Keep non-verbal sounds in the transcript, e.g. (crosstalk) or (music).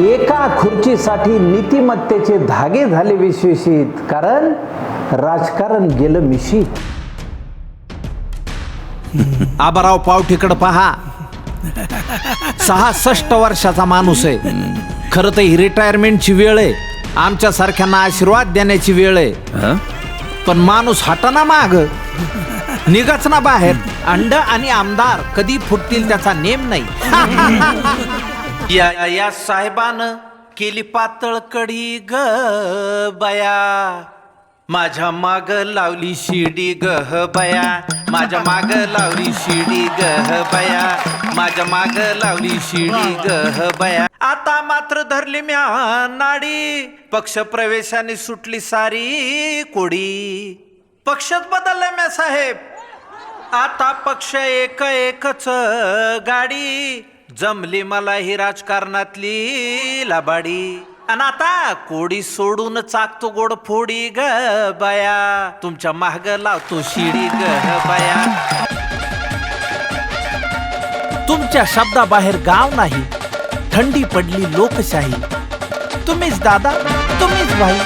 एका खुर्चीसाठी नीतिमत्तेचे धागे झाले विश्वेषित कारण राजकारण गेलं मिशीत आबाराव पावठीकडे पहा. सहासष्ट वर्षाचा माणूस आहे. खरं तर ही रिटायरमेंटची वेळ आहे. आमच्या सारख्यांना आशीर्वाद देण्याची वेळ आहे. पण माणूस हटना माग. निघच ना बाहेर. अंड आणि आमदार कधी फुटतील त्याचा नेम नाही. (laughs) या या साहेबानं केली पातळ कडी ग बया. माझ्या माग लावली शिडी गह बया. माझ्या माग लावली शिडी गह बया. माझ्या माग लावली शिडी गह बया. आता मात्र धरली म्या नाडी. पक्ष प्रवेशाने सुटली सारी कोडी. पक्षच बदललाय म्या साहेब. आता पक्ष एक एकच गाडी. जमली मला ही राजकारणातली लबाडी. आणि आता कोडी सोडून चाकतो गोड फोडी ग बाया. तुमच्या महाग लावतो शिडी ग बाया. तुमच्या शब्दाबाहेर गाव नाही थंडी पडली लोकशाही. तुम्हीच दादा तुम्हीच भाई.